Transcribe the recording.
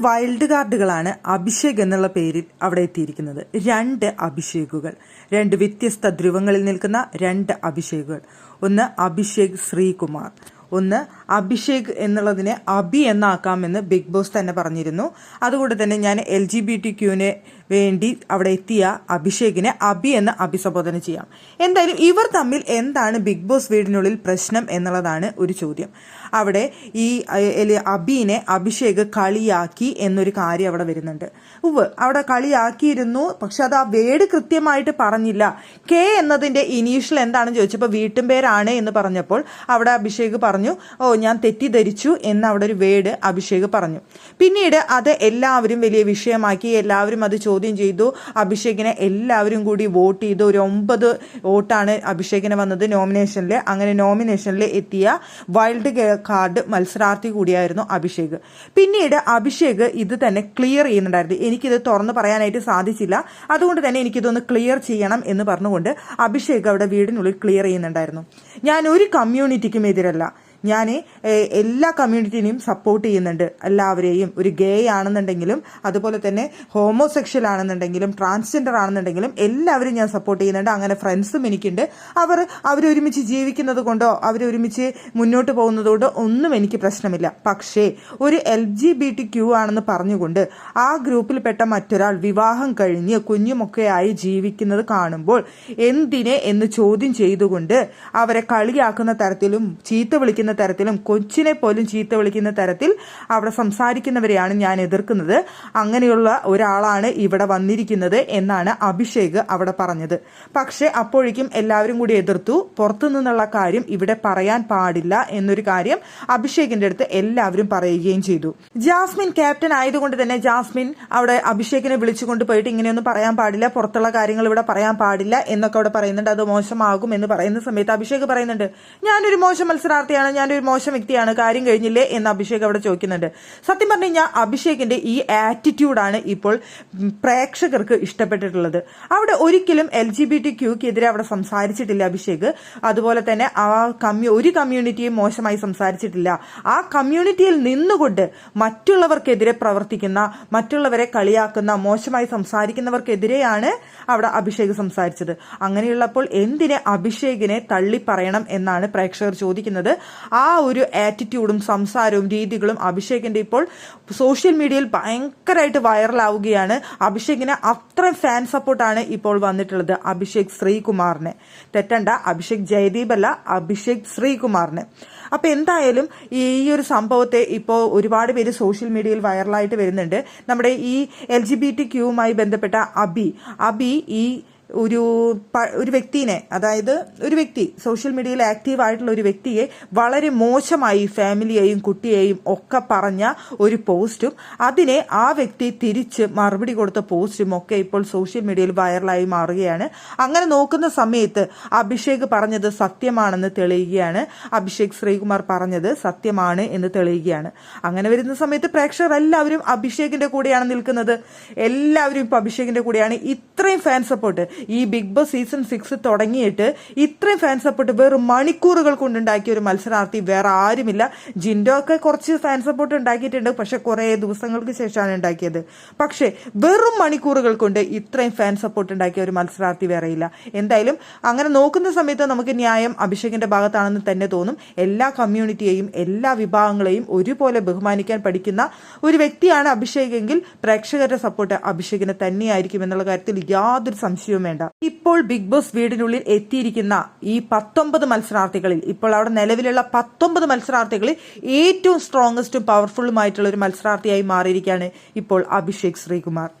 Wild കാർഡുകളാണ് Abhishek എന്നുള്ള പേരിൽ അവിടെ എത്തിയിരിക്കുന്നത്. രണ്ട് അഭിഷേകുകൾ രണ്ട് വ്യത്യസ്ത ധ്രുവങ്ങളിൽ നിൽക്കുന്ന രണ്ട് അഭിഷേകുകൾ. ഒന്ന് അഭിഷേക് ശ്രീകുമാർ ഒന്ന് അഭിഷേക് എന്നുള്ളതിനെ അഭി എന്നാക്കാമെന്ന് ബിഗ് ബോസ് തന്നെ പറഞ്ഞിരുന്നു. അതുകൊണ്ട് തന്നെ ഞാൻ എൽ ജി ബി ടി ക്യൂവിന് വേണ്ടി അവിടെ എത്തിയ അഭിഷേകിനെ അഭി എന്ന് അഭിസംബോധന ചെയ്യാം. എന്തായാലും ഇവർ തമ്മിൽ എന്താണ് ബിഗ് ബോസ് വീടിനുള്ളിൽ പ്രശ്നം എന്നുള്ളതാണ് ഒരു ചോദ്യം. അവിടെ ഈ അബിനെ അഭിഷേക് കളിയാക്കി എന്നൊരു കാര്യം അവിടെ വരുന്നുണ്ട്. ഉവ് അവിടെ കളിയാക്കിയിരുന്നു പക്ഷെ അത് ആ വേട് കൃത്യമായിട്ട് പറഞ്ഞില്ല. കെ എന്നതിന്റെ ഇനീഷ്യൽ എന്താണെന്ന് ചോദിച്ചപ്പോൾ വീട്ടും പേരാണ് എന്ന് പറഞ്ഞപ്പോൾ അവിടെ അഭിഷേക് പറഞ്ഞു ഓ ഞാൻ തെറ്റിദ്ധരിച്ചു എന്ന് അവിടെ ഒരു വേഡ് അഭിഷേക് പറഞ്ഞു. പിന്നീട് അത് എല്ലാവരും വലിയ വിഷയമാക്കി എല്ലാവരും അത് ചോദ്യം ചെയ്തു. അഭിഷേകിനെ എല്ലാവരും കൂടി വോട്ട് ചെയ്തു. ഒരു ഒമ്പത് വോട്ടാണ് അഭിഷേകിന് വന്നത് നോമിനേഷനിൽ അങ്ങനെ നോമിനേഷനിൽ എത്തിയ വൈൽഡ് കാർഡ് മത്സരാർത്ഥി കൂടിയായിരുന്നു അഭിഷേക്. പിന്നീട് അഭിഷേക് ഇത് തന്നെ ക്ലിയർ ചെയ്യുന്നുണ്ടായിരുന്നു. എനിക്കിത് തുറന്ന് പറയാനായിട്ട് സാധിച്ചില്ല. അതുകൊണ്ട് തന്നെ എനിക്കിതൊന്ന് ക്ലിയർ ചെയ്യണം എന്ന് പറഞ്ഞുകൊണ്ട് അഭിഷേക് അവിടെ വീടിനുള്ളിൽ ക്ലിയർ ചെയ്യുന്നുണ്ടായിരുന്നു. ഞാൻ ഒരു കമ്മ്യൂണിറ്റിക്കും എതിരല്ല. ഞാൻ എല്ലാ കമ്മ്യൂണിറ്റിനെയും സപ്പോർട്ട് ചെയ്യുന്നുണ്ട്. എല്ലാവരെയും. ഒരു ഗേ ആണെന്നുണ്ടെങ്കിലും അതുപോലെ തന്നെ ഹോമോസെക്ഷൽ ആണെന്നുണ്ടെങ്കിലും ട്രാൻസ്ജെൻഡർ ആണെന്നുണ്ടെങ്കിലും എല്ലാവരും ഞാൻ സപ്പോർട്ട് ചെയ്യുന്നുണ്ട്. അങ്ങനെ ഫ്രണ്ട്സും എനിക്കുണ്ട്. അവർ അവരൊരുമിച്ച് ജീവിക്കുന്നത് കൊണ്ടോ അവരൊരുമിച്ച് മുന്നോട്ട് പോകുന്നതുകൊണ്ടോ ഒന്നും എനിക്ക് പ്രശ്നമില്ല. പക്ഷേ ഒരു L G B T Q ആണെന്ന് പറഞ്ഞുകൊണ്ട് ആ ഗ്രൂപ്പിൽപ്പെട്ട മറ്റൊരാൾ വിവാഹം കഴിഞ്ഞ് കുഞ്ഞുമൊക്കെയായി ജീവിക്കുന്നത് കാണുമ്പോൾ എന്തിനെ എന്ന് ചോദ്യം ചെയ്തുകൊണ്ട് അവരെ കളിയാക്കുന്ന തരത്തിലും ചീത്ത വിളിക്കുന്ന തരത്തിലും കൊച്ചിനെ പോലും ചീത്ത വിളിക്കുന്ന തരത്തിൽ അവിടെ സംസാരിക്കുന്നവരെയാണ് ഞാൻ എതിർക്കുന്നത്. അങ്ങനെയുള്ള ഒരാളാണ് ഇവിടെ വന്നിരിക്കുന്നത് എന്നാണ് അഭിഷേക് അവിടെ പറഞ്ഞത്. പക്ഷെ അപ്പോഴേക്കും എല്ലാവരും കൂടി എതിർത്തു. പുറത്തു നിന്നുള്ള കാര്യം ഇവിടെ പറയാൻ പാടില്ല എന്നൊരു കാര്യം അഭിഷേകിന്റെ അടുത്ത് എല്ലാവരും പറയുകയും ചെയ്തു. ജാസ്മിൻ ക്യാപ്റ്റൻ ആയതുകൊണ്ട് തന്നെ ജാസ്മിൻ അവിടെ അഭിഷേകിനെ വിളിച്ചുകൊണ്ട് പോയിട്ട് ഇങ്ങനെയൊന്നും പറയാൻ പാടില്ല പുറത്തുള്ള കാര്യങ്ങൾ ഇവിടെ പറയാൻ പാടില്ല എന്നൊക്കെ അവിടെ പറയുന്നുണ്ട്. അത് മോശമാകും എന്ന് പറയുന്ന സമയത്ത് അഭിഷേക് പറയുന്നുണ്ട് ഞാനൊരു മോശം മത്സരാർത്ഥിയാണ് ഞാനൊരു മോശം വ്യക്തിയാണ് കാര്യം കഴിഞ്ഞില്ലേ എന്ന് അഭിഷേക് അവിടെ ചോദിക്കുന്നുണ്ട്. സത്യം പറഞ്ഞു കഴിഞ്ഞാൽ അഭിഷേകിന്റെ ഈ ആറ്റിറ്റ്യൂഡാണ് ഇപ്പോൾ പ്രേക്ഷകർക്ക് ഇഷ്ടപ്പെട്ടിട്ടുള്ളത്. അവിടെ ഒരിക്കലും എൽ ജി ബി ടി ക്യൂക്കെതിരെ അവിടെ സംസാരിച്ചിട്ടില്ല അഭിഷേക്. അതുപോലെ തന്നെ ആ കമ്മ്യൂ ഒരു കമ്മ്യൂണിറ്റിയും മോശമായി സംസാരിച്ചിട്ടില്ല. ആ കമ്മ്യൂണിറ്റിയിൽ നിന്നുകൊണ്ട് മറ്റുള്ളവർക്കെതിരെ പ്രവർത്തിക്കുന്ന മറ്റുള്ളവരെ കളിയാക്കുന്ന മോശമായി സംസാരിക്കുന്നവർക്കെതിരെയാണ് അവിടെ അഭിഷേക് സംസാരിച്ചത്. അങ്ങനെയുള്ളപ്പോൾ എന്തിനെ അഭിഷേകിനെ തള്ളി പറയണം എന്നാണ് പ്രേക്ഷകർ ചോദിക്കുന്നത്. ആ ഒരു ആറ്റിറ്റ്യൂഡും സംസാരവും രീതികളും അഭിഷേകിന്റെ ഇപ്പോൾ സോഷ്യൽ മീഡിയയിൽ ഭയങ്കരമായിട്ട് വൈറലാവുകയാണ് അഭിഷേകിന് അത്രയും ഫാൻ സപ്പോർട്ടാണ് ഇപ്പോൾ വന്നിട്ടുള്ളത് അഭിഷേക് ശ്രീകുമാറിനെ. തെറ്റണ്ട അഭിഷേക് ജയദീപ് അല്ല അഭിഷേക് ശ്രീകുമാറിനെ. അപ്പൊ എന്തായാലും ഈ ഒരു സംഭവത്തെ ഇപ്പോൾ ഒരുപാട് പേര് സോഷ്യൽ മീഡിയയിൽ വൈറലായിട്ട് വരുന്നുണ്ട്. നമ്മുടെ ഈ എൽ ജി ബി ടി ക്യൂവുമായി ബന്ധപ്പെട്ട അബി അബി ഈ ഒരു ഒരു വ്യക്തിനെ അതായത് ഒരു വ്യക്തി സോഷ്യൽ മീഡിയയിൽ ആക്റ്റീവ് ആയിട്ടുള്ള ഒരു വ്യക്തിയെ വളരെ മോശമായി ഫാമിലിയെയും കുട്ടിയെയും ഒക്കെ പറഞ്ഞ ഒരു പോസ്റ്റും അതിനെ ആ വ്യക്തി തിരിച്ച് മറുപടി കൊടുത്ത പോസ്റ്റും ഒക്കെ ഇപ്പോൾ സോഷ്യൽ മീഡിയയിൽ വൈറലായി മാറുകയാണ്. അങ്ങനെ നോക്കുന്ന സമയത്ത് അഭിഷേക് പറഞ്ഞത് സത്യമാണെന്ന് തെളിയുകയാണ്. അഭിഷേക് ശ്രീകുമാർ പറഞ്ഞത് സത്യമാണ് എന്ന് തെളിയുകയാണ്. അങ്ങനെ വരുന്ന സമയത്ത് പ്രേക്ഷകർ എല്ലാവരും അഭിഷേകിന്റെ കൂടെയാണ് നിൽക്കുന്നത്. എല്ലാവരും ഇപ്പൊ അഭിഷേകിന്റെ കൂടെയാണ്. ഇത്രയും ഫാൻ സപ്പോർട്ട് ഈ ബിഗ് ബോസ് സീസൺ സിക്സ് തുടങ്ങിയിട്ട് ഇത്രയും ഫാൻ സപ്പോർട്ട് വെറും മണിക്കൂറുകൾ കൊണ്ടുണ്ടാക്കിയ ഒരു മത്സരാർത്ഥി വേറെ ആരുമില്ല. ജിൻഡോ ഒക്കെ കുറച്ച് ഫാൻ സപ്പോർട്ട് ഉണ്ടാക്കിയിട്ടുണ്ട്. പക്ഷെ കുറെ ദിവസങ്ങൾക്ക് ശേഷമാണ് ഉണ്ടാക്കിയത്. പക്ഷേ വെറും മണിക്കൂറുകൾ കൊണ്ട് ഇത്രയും ഫാൻ സപ്പോർട്ട് ഉണ്ടാക്കിയ ഒരു മത്സരാർത്ഥി വേറെയില്ല എന്തായാലും അങ്ങനെ നോക്കുന്ന സമയത്ത് നമുക്ക് ന്യായം അഭിഷേകിന്റെ ഭാഗത്താണെന്ന് തന്നെ തോന്നും. എല്ലാ കമ്മ്യൂണിറ്റിയെയും എല്ലാ വിഭാഗങ്ങളെയും ഒരുപോലെ ബഹുമാനിക്കാൻ പഠിക്കുന്ന ഒരു വ്യക്തിയാണ് അഭിഷേക് എങ്കിൽ പ്രേക്ഷകരുടെ സപ്പോർട്ട് അഭിഷേകിനെ തന്നെയായിരിക്കും എന്നുള്ള കാര്യത്തിൽ യാതൊരു സംശയവും വേണ്ട. ഇപ്പോൾ ബിഗ് ബോസ് വീടിനുള്ളിൽ എത്തിയിരിക്കുന്ന ഈ പത്തൊമ്പത് മത്സരാർത്ഥികളിൽ ഇപ്പോൾ അവിടെ നിലവിലുള്ള പത്തൊമ്പത് മത്സരാർത്ഥികളിൽ ഏറ്റവും സ്ട്രോങ്ങസ്റ്റും പവർഫുള്ളുമായിട്ടുള്ള ഒരു മത്സരാർത്ഥിയായി മാറിയിരിക്കുകയാണ് ഇപ്പോൾ അഭിഷേക് ശ്രീകുമാർ.